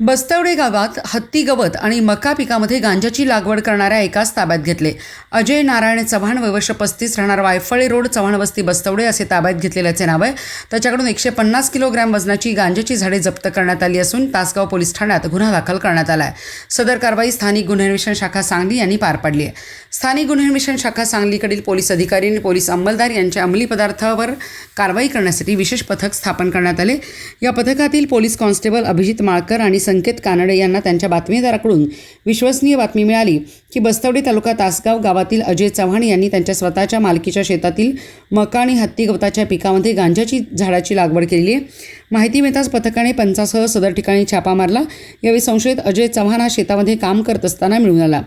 बस्तवडे गावात हत्ती गवत आणि मका पिकामध्ये गांजाची लागवड करणाऱ्या एकाच ताब्यात घेतले. अजय नारायण चव्हाण वयवर्ष पस्तीस राहणार वायफळे रोड चव्हाण वस्ती बस्तवडे असे ताब्यात घेतलेल्याचे नाव आहे. त्याच्याकडून एकशे पन्नास किलोग्रॅम वजनाची गांजाची झाडे जप्त करण्यात आली असून तासगाव पोलीस ठाण्यात गुन्हा दाखल करण्यात आला आहे सदर कारवाई स्थानिक गुन्हे अन्वेषण शाखा सांगली यांनी पार पाडली आहे. स्थानिक गुन्हे अन्वेषण शाखा सांगलीकडील पोलीस अधिकारी आणि पोलीस अंमलदार यांच्या अंमली पदार्थावर कारवाई करण्यासाठी विशेष पथक स्थापन करण्यात आले. या पथकातील पोलीस कॉन्स्टेबल अभिजित माळकर आणि संकेत कानडे यांना त्यांच्या बातमीदाराकडून विश्वसनीय बातमी मिळाली की बस्तवडी तालुका तासगाव गावातील अजय चव्हाण यांनी त्यांच्या स्वतःच्या मालकीच्या शेतातील मका आणि हत्ती गवताच्या पिकामध्ये गांजाची झाडाची लागवड केलेली आहे. माहिती मिळताच पथकाने पंचासह सदर ठिकाणी छापा मारला. यावेळी संशयित अजय चव्हाण हा शेतामध्ये काम करत असताना मिळून आला.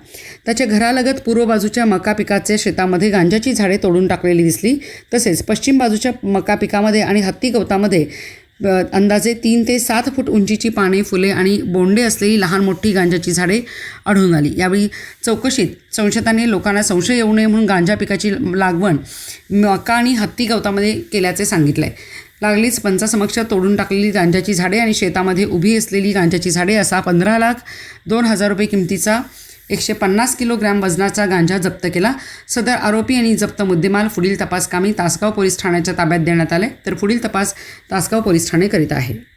त्याच्या घरालगत पूर्व बाजूच्या मका पिकाचे शेतामध्ये गांजाची झाडे तोडून टाकलेली दिसली. तसेच पश्चिम बाजूच्या मका पिकामध्ये आणि हत्ती गवतामध्ये अंदाजे तीन ते सात फूट उंचीची पाने फुले आणि बोंडे असलेली लहान मोठी गांजाची झाडे आढळून आली. यावेळी चौकशीत संशयताने लोकांना संशय येऊ नये म्हणून गांजा पिकाची लागवण मका आणि हत्ती गवतामध्ये केल्याचे सांगितले. लागलीच. पंचासमक्ष तोडून टाकलेली गांजाची झाडे आणि शेतामध्ये उभी असलेली गांजाची झाडे असा पंधरा लाख दोन हजार रुपये किमतीचा एकशे पन्नास किलोग्रॅम वजनाचा गांजा जप्त केला. सदर आरोपी आणि जप्त मुद्देमाल पुढील तपासकामी तासगाव पोलीस ठाण्याच्या ताब्यात देण्यात आले. तर पुढील तपास तासगाव पोलीस ठाणे करीत आहे.